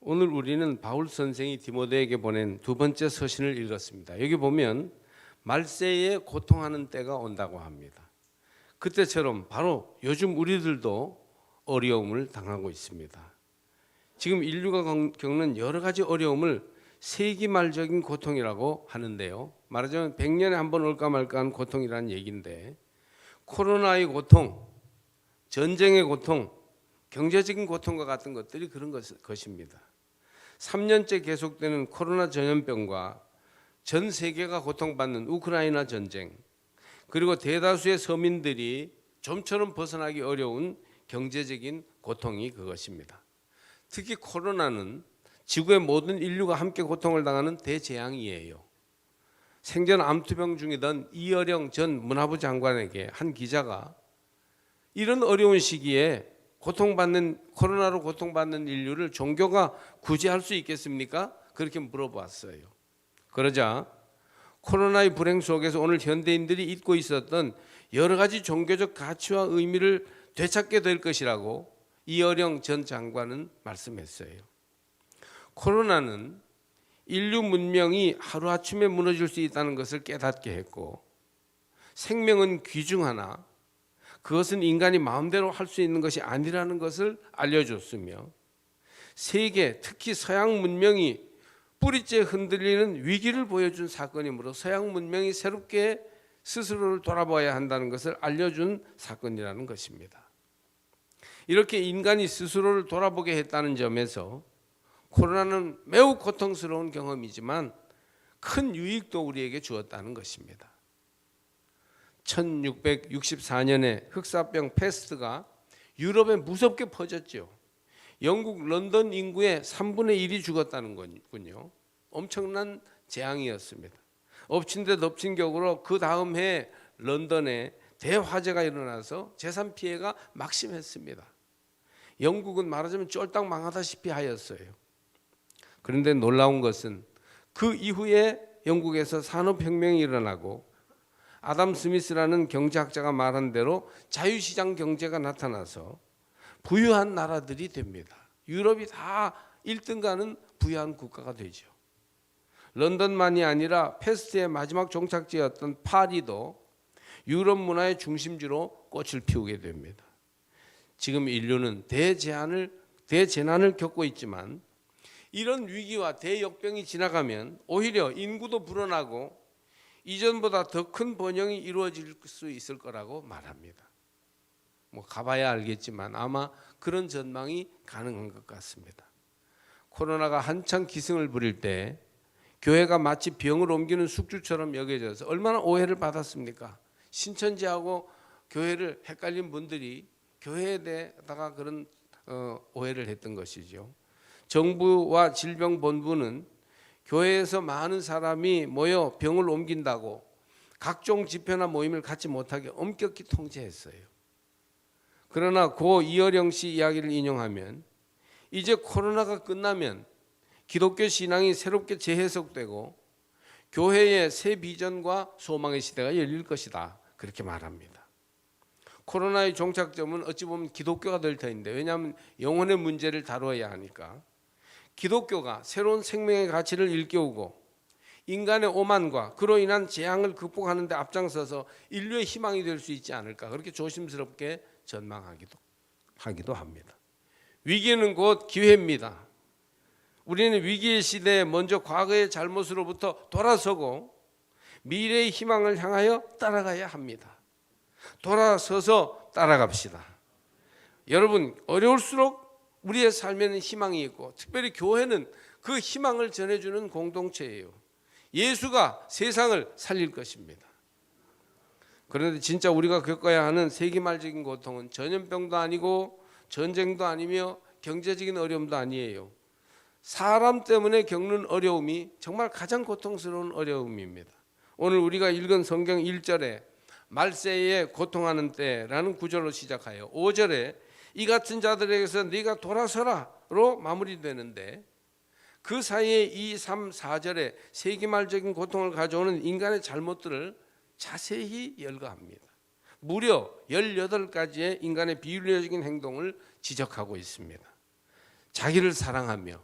오늘 우리는 바울 선생이 디모데에게 보낸 두 번째 서신을 읽었습니다. 여기 보면 말세에 고통하는 때가 온다고 합니다. 그때처럼 바로 요즘 우리들도 어려움을 당하고 있습니다. 지금 인류가 겪- 겪는 여러 가지 어려움을 세기말적인 고통이라고 하는데요. 말하자면 100년에 한 번 올까 말까한 고통이라는 얘기인데 코로나의 고통, 전쟁의 고통, 경제적인 고통과 같은 것들이 그런 것, 것입니다. 3년째 계속되는 코로나 전염병과 전 세계가 고통받는 우크라이나 전쟁, 그리고 대다수의 서민들이 좀처럼 벗어나기 어려운 경제적인 고통이 그것입니다. 특히 코로나는 지구의 모든 인류가 함께 고통을 당하는 대재앙이에요. 생전 암투병 중이던 이어령 전 문화부 장관에게 한 기자가 이런 어려운 시기에 고통받는 코로나로 고통받는 인류를 종교가 구제할 수 있겠습니까? 그렇게 물어봤어요. 그러자 코로나의 불행 속에서 오늘 현대인들이 잊고 있었던 여러 가지 종교적 가치와 의미를 되찾게 될 것이라고 이어령 전 장관은 말씀했어요. 코로나는 인류 문명이 하루아침에 무너질 수 있다는 것을 깨닫게 했고 생명은 귀중하나 그것은 인간이 마음대로 할 수 있는 것이 아니라는 것을 알려줬으며 세계 특히 서양 문명이 뿌리째 흔들리는 위기를 보여준 사건이므로 서양 문명이 새롭게 스스로를 돌아봐야 한다는 것을 알려준 사건이라는 것입니다. 이렇게 인간이 스스로를 돌아보게 했다는 점에서 코로나는 매우 고통스러운 경험이지만 큰 유익도 우리에게 주었다는 것입니다. 1664년에 흑사병 패스트가 유럽에 무섭게 퍼졌죠. 영국 런던 인구의 3분의 1이 죽었다는 거군요. 엄청난 재앙이었습니다. 엎친 데 덮친 격으로 그 다음 해 런던에 대화재가 일어나서 재산 피해가 막심했습니다. 영국은 말하자면 쫄딱 망하다시피 하였어요. 그런데 놀라운 것은 그 이후에 영국에서 산업혁명이 일어나고 아담 스미스라는 경제학자가 말한 대로 자유시장 경제가 나타나서 부유한 나라들이 됩니다. 유럽이 다 1등 가는 부유한 국가가 되죠. 런던만이 아니라 패스트의 마지막 종착지였던 파리도 유럽 문화의 중심지로 꽃을 피우게 됩니다. 지금 인류는 대재앙을 대재난을 겪고 있지만 이런 위기와 대역병이 지나가면 오히려 인구도 불어나고 이전보다 더 큰 번영이 이루어질 수 있을 거라고 말합니다. 뭐 가봐야 알겠지만 아마 그런 전망이 가능한 것 같습니다. 코로나가 한창 기승을 부릴 때 교회가 마치 병을 옮기는 숙주처럼 여겨져서 얼마나 오해를 받았습니까? 신천지하고 교회를 헷갈린 분들이 교회에 대다가 그런 어, 오해를 했던 것이죠. 정부와 질병본부는 교회에서 많은 사람이 모여 병을 옮긴다고 각종 집회나 모임을 갖지 못하게 엄격히 통제했어요. 그러나 고 이어령 씨 이야기를 인용하면 이제 코로나가 끝나면 기독교 신앙이 새롭게 재해석되고 교회의 새 비전과 소망의 시대가 열릴 것이다. 그렇게 말합니다. 코로나의 종착점은 어찌 보면 기독교가 될 터인데 왜냐하면 영혼의 문제를 다루어야 하니까 기독교가 새로운 생명의 가치를 일깨우고 인간의 오만과 그로 인한 재앙을 극복하는 데 앞장서서 인류의 희망이 될 수 있지 않을까 그렇게 조심스럽게 전망하기도 하기도 합니다. 위기는 곧 기회입니다. 우리는 위기의 시대에 먼저 과거의 잘못으로부터 돌아서고 미래의 희망을 향하여 따라가야 합니다. 돌아서서 따라갑시다. 여러분 어려울수록 우리의 삶에는 희망이 있고 특별히 교회는 그 희망을 전해주는 공동체예요. 예수가 세상을 살릴 것입니다. 그런데 진짜 우리가 겪어야 하는 세기말적인 고통은 전염병도 아니고 전쟁도 아니며 경제적인 어려움도 아니에요. 사람 때문에 겪는 어려움이 정말 가장 고통스러운 어려움입니다. 오늘 우리가 읽은 성경 1절에 말세에 고통하는 때라는 구절로 시작하여 5절에 이 같은 자들에게서 네가 돌아서라로 마무리되는데 그 사이에 2, 3, 4절에 세기말적인 고통을 가져오는 인간의 잘못들을 자세히 열거합니다. 무려 18가지의 인간의 비윤리적인 행동을 지적하고 있습니다. 자기를 사랑하며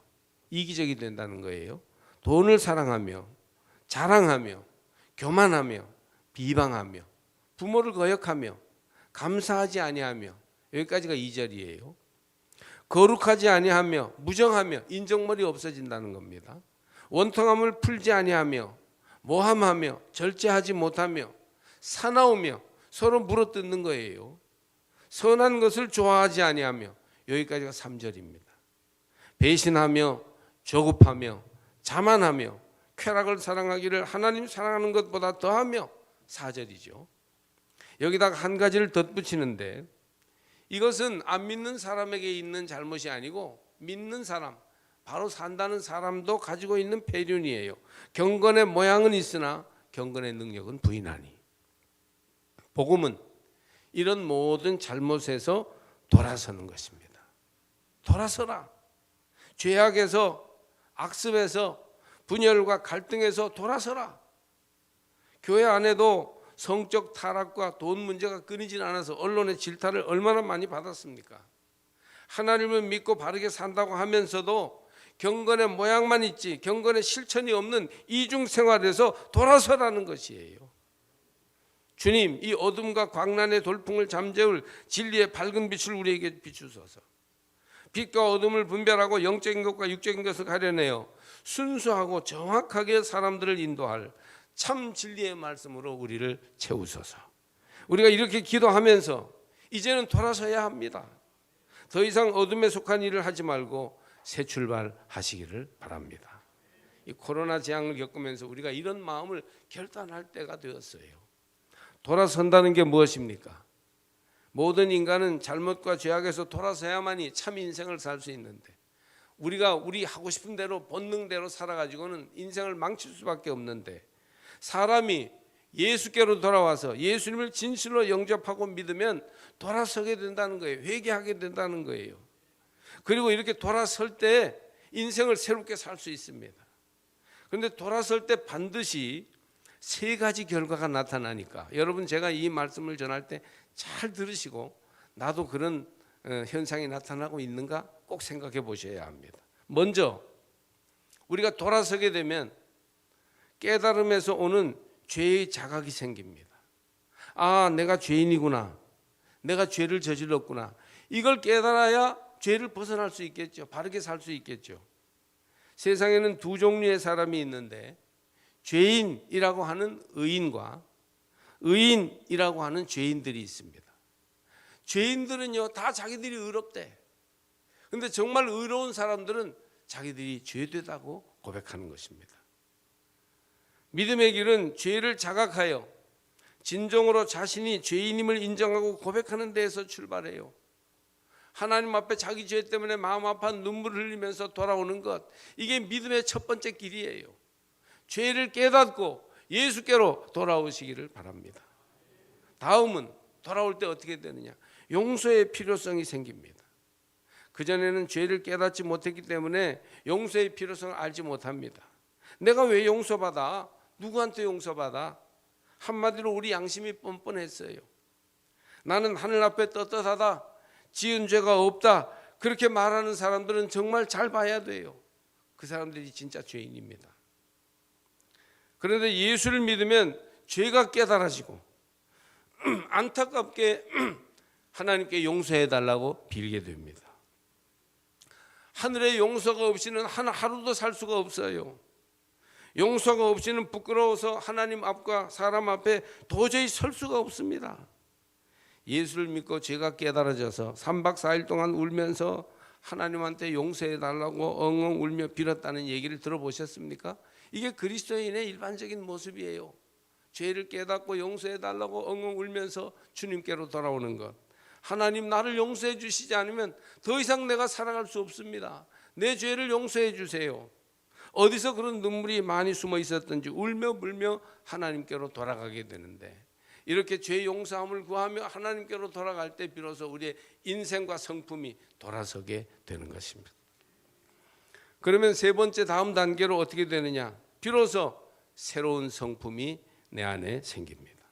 이기적이 된다는 거예요. 돈을 사랑하며 자랑하며 교만하며 비방하며 부모를 거역하며 감사하지 아니하며 여기까지가 2절이에요. 거룩하지 아니하며 무정하며 인정머리 없어진다는 겁니다. 원통함을 풀지 아니하며 모함하며 절제하지 못하며 사나우며 서로 물어뜯는 거예요. 선한 것을 좋아하지 아니하며 여기까지가 3절입니다. 배신하며 조급하며 자만하며 쾌락을 사랑하기를 하나님 사랑하는 것보다 더하며 4절이죠. 여기다가 한 가지를 덧붙이는데 이것은 안 믿는 사람에게 있는 잘못이 아니고 믿는 사람 바로 산다는 사람도 가지고 있는 폐륜이에요. 경건의 모양은 있으나 경건의 능력은 부인하니. 복음은 이런 모든 잘못에서 돌아서는 것입니다. 돌아서라. 죄악에서 악습에서 분열과 갈등에서 돌아서라. 교회 안에도 성적 타락과 돈 문제가 끊이질 않아서 언론의 질타를 얼마나 많이 받았습니까? 하나님을 믿고 바르게 산다고 하면서도 경건의 모양만 있지 경건의 실천이 없는 이중 생활에서 돌아서라는 것이에요. 주님, 이 어둠과 광란의 돌풍을 잠재울 진리의 밝은 빛을 우리에게 비추소서. 빛과 어둠을 분별하고 영적인 것과 육적인 것을 가려내어 순수하고 정확하게 사람들을 인도할 참 진리의 말씀으로 우리를 채우소서. 우리가 이렇게 기도하면서 이제는 돌아서야 합니다. 더 이상 어둠에 속한 일을 하지 말고 새 출발하시기를 바랍니다. 이 코로나 재앙을 겪으면서 우리가 이런 마음을 결단할 때가 되었어요. 돌아선다는 게 무엇입니까? 모든 인간은 잘못과 죄악에서 돌아서야만이 참 인생을 살 수 있는데 우리가 우리 하고 싶은 대로 본능대로 살아가지고는 인생을 망칠 수밖에 없는데 사람이 예수께로 돌아와서 예수님을 진실로 영접하고 믿으면 돌아서게 된다는 거예요. 회개하게 된다는 거예요. 그리고 이렇게 돌아설 때 인생을 새롭게 살 수 있습니다. 그런데 돌아설 때 반드시 세 가지 결과가 나타나니까 여러분 제가 이 말씀을 전할 때 잘 들으시고 나도 그런 어, 현상이 나타나고 있는가 꼭 생각해 보셔야 합니다. 먼저 우리가 돌아서게 되면 깨달음에서 오는 죄의 자각이 생깁니다. 아, 내가 죄인이구나. 내가 죄를 저질렀구나. 이걸 깨달아야 죄를 벗어날 수 있겠죠. 바르게 살 수 있겠죠. 세상에는 두 종류의 사람이 있는데 죄인이라고 하는 의인과 의인이라고 하는 죄인들이 있습니다. 죄인들은요 다 자기들이 의롭대. 근데 정말 의로운 사람들은 자기들이 죄되다고 고백하는 것입니다. 믿음의 길은 죄를 자각하여 진정으로 자신이 죄인임을 인정하고 고백하는 데에서 출발해요. 하나님 앞에 자기 죄 때문에 마음 아파 눈물을 흘리면서 돌아오는 것 이게 믿음의 첫 번째 길이에요. 죄를 깨닫고 예수께로 돌아오시기를 바랍니다. 다음은 돌아올 때 어떻게 되느냐? 용서의 필요성이 생깁니다. 그전에는 죄를 깨닫지 못했기 때문에 용서의 필요성을 알지 못합니다. 내가 왜 용서받아? 누구한테 용서받아? 한마디로 우리 양심이 뻔뻔했어요. 나는 하늘 앞에 떳떳하다. 지은 죄가 없다. 그렇게 말하는 사람들은 정말 잘 봐야 돼요. 그 사람들이 진짜 죄인입니다. 그런데 예수를 믿으면 죄가 깨달아지고 안타깝게 하나님께 용서해 달라고 빌게 됩니다. 하늘의 용서가 없이는 하루도 살 수가 없어요. 용서가 없이는 부끄러워서 하나님 앞과 사람 앞에 도저히 설 수가 없습니다. 예수를 믿고 죄가 깨달아져서 3박 4일 동안 울면서 하나님한테 용서해 달라고 엉엉 울며 빌었다는 얘기를 들어보셨습니까? 이게 그리스도인의 일반적인 모습이에요. 죄를 깨닫고 용서해 달라고 엉엉 울면서 주님께로 돌아오는 것. 하나님 나를 용서해 주시지 않으면 더 이상 내가 살아갈 수 없습니다. 내 죄를 용서해 주세요. 어디서 그런 눈물이 많이 숨어 있었던지 울며 불며 하나님께로 돌아가게 되는데 이렇게 죄 용서함을 구하며 하나님께로 돌아갈 때 비로소 우리의 인생과 성품이 돌아서게 되는 것입니다. 그러면 세 번째 다음 단계로 어떻게 되느냐? 비로소 새로운 성품이 내 안에 생깁니다.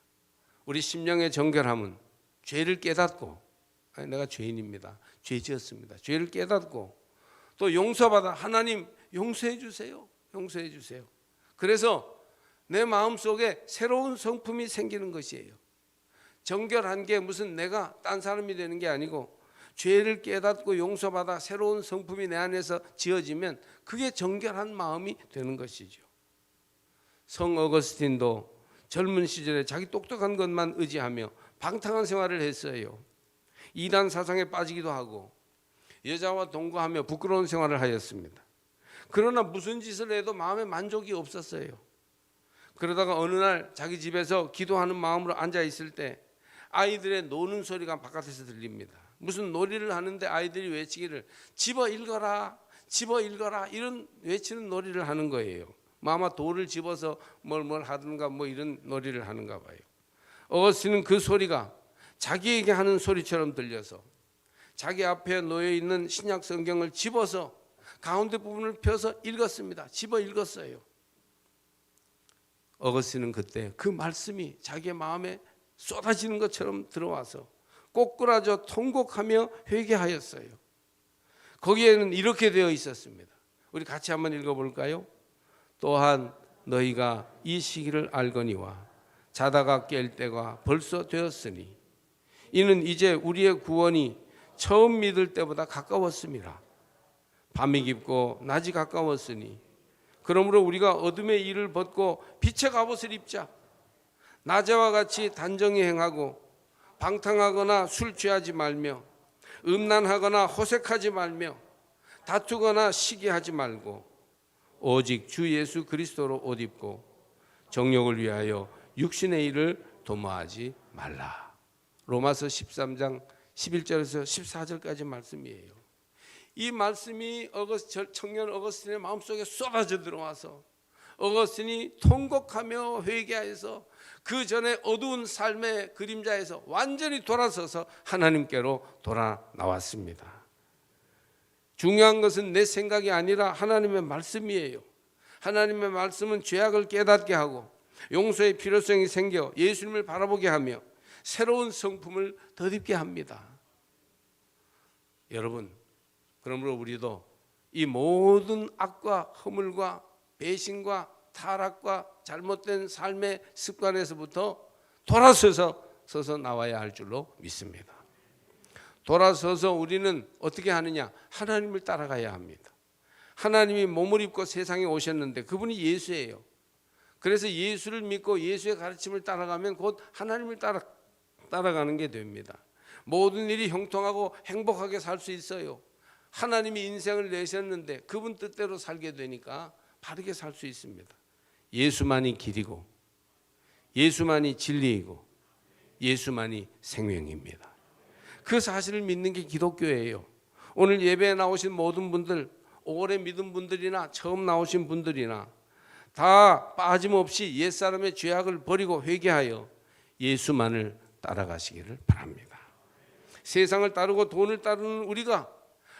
우리 심령의 정결함은 죄를 깨닫고 아니, 내가 죄인입니다. 죄 지었습니다. 죄를 깨닫고 또 용서받아 하나님 용서해 주세요. 용서해 주세요. 그래서 내 마음 속에 새로운 성품이 생기는 것이에요. 정결한 게 무슨 내가 딴 사람이 되는 게 아니고 죄를 깨닫고 용서받아 새로운 성품이 내 안에서 지어지면 그게 정결한 마음이 되는 것이죠. 성 어거스틴도 젊은 시절에 자기 똑똑한 것만 의지하며 방탕한 생활을 했어요. 이단 사상에 빠지기도 하고 여자와 동거하며 부끄러운 생활을 하였습니다. 그러나 무슨 짓을 해도 마음에 만족이 없었어요. 그러다가 어느 날 자기 집에서 기도하는 마음으로 앉아 있을 때 아이들의 노는 소리가 바깥에서 들립니다. 무슨 놀이를 하는데 아이들이 외치기를 집어 읽어라, 집어 읽어라 이런 외치는 놀이를 하는 거예요. 뭐 아마 돌을 집어서 뭘 뭘 하든가 뭐 이런 놀이를 하는가 봐요. 어거스틴은 그 소리가 자기에게 하는 소리처럼 들려서 자기 앞에 놓여 있는 신약 성경을 집어서 가운데 부분을 펴서 읽었습니다. 집어 읽었어요. 어거스틴은 그때 그 말씀이 자기의 마음에 쏟아지는 것처럼 들어와서 꼬꾸라져 통곡하며 회개하였어요. 거기에는 이렇게 되어 있었습니다. 우리 같이 한번 읽어볼까요? 또한 너희가 이 시기를 알거니와 자다가 깰 때가 벌써 되었으니 이는 이제 우리의 구원이 처음 믿을 때보다 가까웠습니다. 밤이 깊고 낮이 가까웠으니 그러므로 우리가 어둠의 일을 벗고 빛의 갑옷을 입자. 낮에와 같이 단정히 행하고 방탕하거나 술 취하지 말며 음란하거나 호색하지 말며 다투거나 시기하지 말고 오직 주 예수 그리스도로 옷 입고 정욕을 위하여 육신의 일을 도모하지 말라. 로마서 13장 11절에서 14절까지 말씀이에요. 이 말씀이 어거스 청년 어거스틴의 마음속에 쏟아져 들어와서 어거스틴이 통곡하며 회개하여서 그 전에 어두운 삶의 그림자에서 완전히 돌아서서 하나님께로 돌아 나왔습니다. 중요한 것은 내 생각이 아니라 하나님의 말씀이에요. 하나님의 말씀은 죄악을 깨닫게 하고 용서의 필요성이 생겨 예수님을 바라보게 하며 새로운 성품을 덧입게 합니다. 여러분, 그러므로 우리도 이 모든 악과 허물과 배신과 타락과 잘못된 삶의 습관에서부터 돌아서서 서서 나와야 할 줄로 믿습니다. 돌아서서 우리는 어떻게 하느냐? 하나님을 따라가야 합니다. 하나님이 몸을 입고 세상에 오셨는데 그분이 예수예요. 그래서 예수를 믿고 예수의 가르침을 따라가면 곧 하나님을 따라 따라가는 게 됩니다. 모든 일이 형통하고 행복하게 살 수 있어요. 하나님이 인생을 내셨는데 그분 뜻대로 살게 되니까 바르게 살 수 있습니다. 예수만이 길이고 예수만이 진리이고 예수만이 생명입니다. 그 사실을 믿는 게 기독교예요. 오늘 예배에 나오신 모든 분들, 오래 믿은 분들이나 처음 나오신 분들이나 다 빠짐없이 옛사람의 죄악을 버리고 회개하여 예수만을 따라가시기를 바랍니다. 세상을 따르고 돈을 따르는 우리가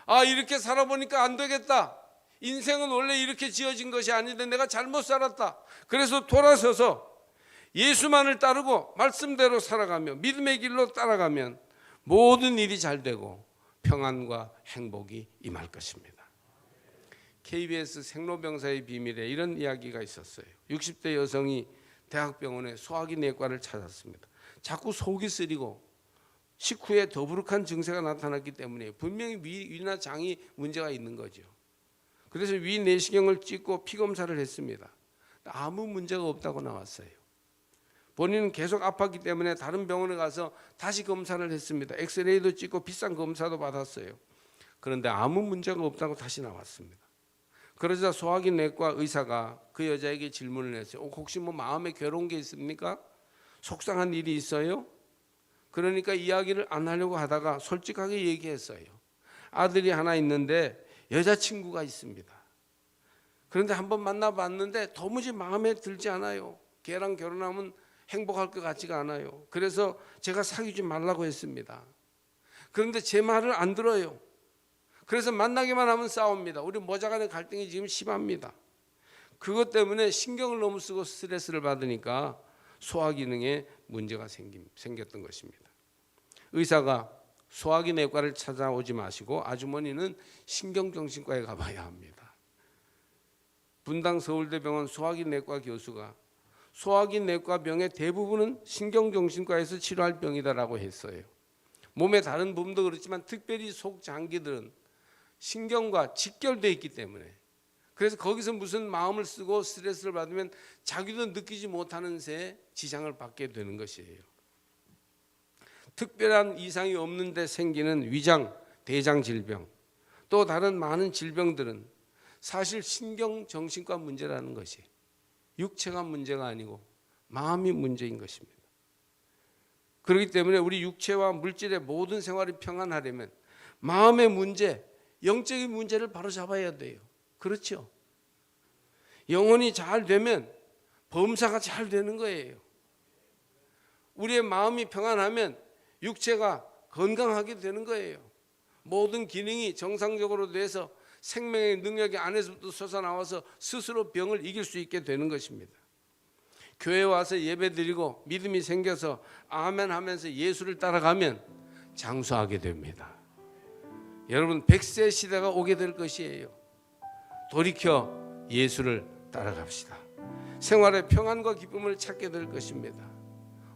아 이렇게 살아보니까 안 되겠다. 인생은 원래 이렇게 지어진 것이 아닌데 내가 잘못 살았다. 그래서 돌아서서 예수만을 따르고 말씀대로 살아가며 믿음의 길로 따라가면 모든 일이 잘 되고 평안과 행복이 임할 것입니다. KBS 생로병사의 비밀에 이런 이야기가 있었어요. 60대 여성이 대학병원에 소화기 내과를 찾았습니다. 자꾸 속이 쓰리고 식후에 더부룩한 증세가 나타났기 때문에 분명히 위, 위나 장이 문제가 있는 거죠. 그래서 위 내시경을 찍고 피 검사를 했습니다. 아무 문제가 없다고 나왔어요. 본인은 계속 아팠기 때문에 다른 병원에 가서 다시 검사를 했습니다. 엑스레이도 찍고 비싼 검사도 받았어요. 그런데 아무 문제가 없다고 다시 나왔습니다. 그러자 소화기 내과 의사가 그 여자에게 질문을 했어요. 어, 혹시 뭐 마음에 괴로운 게 있습니까? 속상한 일이 있어요? 그러니까 이야기를 안 하려고 하다가 솔직하게 얘기했어요. 아들이 하나 있는데 여자친구가 있습니다. 그런데 한번 만나봤는데 도무지 마음에 들지 않아요. 걔랑 결혼하면 행복할 것 같지가 않아요. 그래서 제가 사귀지 말라고 했습니다. 그런데 제 말을 안 들어요. 그래서 만나기만 하면 싸웁니다. 우리 모자간의 갈등이 지금 심합니다. 그것 때문에 신경을 너무 쓰고 스트레스를 받으니까 소화 기능에 문제가 생김, 생겼던 것입니다. 의사가 소화기 내과를 찾아오지 마시고 아주머니는 신경정신과에 가봐야 합니다. 분당 서울대병원 소화기 내과 교수가 소화기 내과 병의 대부분은 신경정신과에서 치료할 병이다라고 했어요. 몸의 다른 부분도 그렇지만 특별히 속 장기들은 신경과 직결돼 있기 때문에 그래서 거기서 무슨 마음을 쓰고 스트레스를 받으면 자기도 느끼지 못하는 새에 지장을 받게 되는 것이에요. 특별한 이상이 없는데 생기는 위장, 대장 질병, 또 다른 많은 질병들은 사실 신경 정신과 문제라는 것이 육체가 문제가 아니고 마음이 문제인 것입니다. 그렇기 때문에 우리 육체와 물질의 모든 생활이 평안하려면 마음의 문제, 영적인 문제를 바로 잡아야 돼요. 그렇죠? 영혼이 잘 되면 범사가 잘 되는 거예요. 우리의 마음이 평안하면 육체가 건강하게 되는 거예요. 모든 기능이 정상적으로 돼서 생명의 능력이 안에서부터 솟아나와서 스스로 병을 이길 수 있게 되는 것입니다. 교회 와서 예배 드리고 믿음이 생겨서 아멘 하면서 예수를 따라가면 장수하게 됩니다. 여러분 백세 시대가 오게 될 것이에요. 돌이켜 예수를 따라갑시다. 생활의 평안과 기쁨을 찾게 될 것입니다.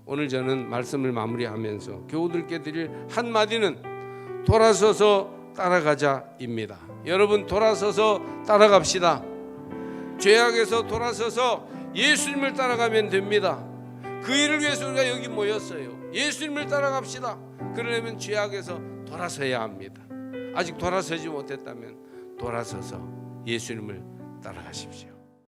오늘 저는 말씀을 마무리하면서 교우들께 드릴 한 마디는 돌아서서 따라가자입니다. 여러분 돌아서서 따라갑시다. 죄악에서 돌아서서 예수님을 따라가면 됩니다. 그 일을 위해서 우리가 여기 모였어요. 예수님을 따라갑시다. 그러려면 죄악에서 돌아서야 합니다. 아직 돌아서지 못했다면 돌아서서 예수님을 따라가십시오.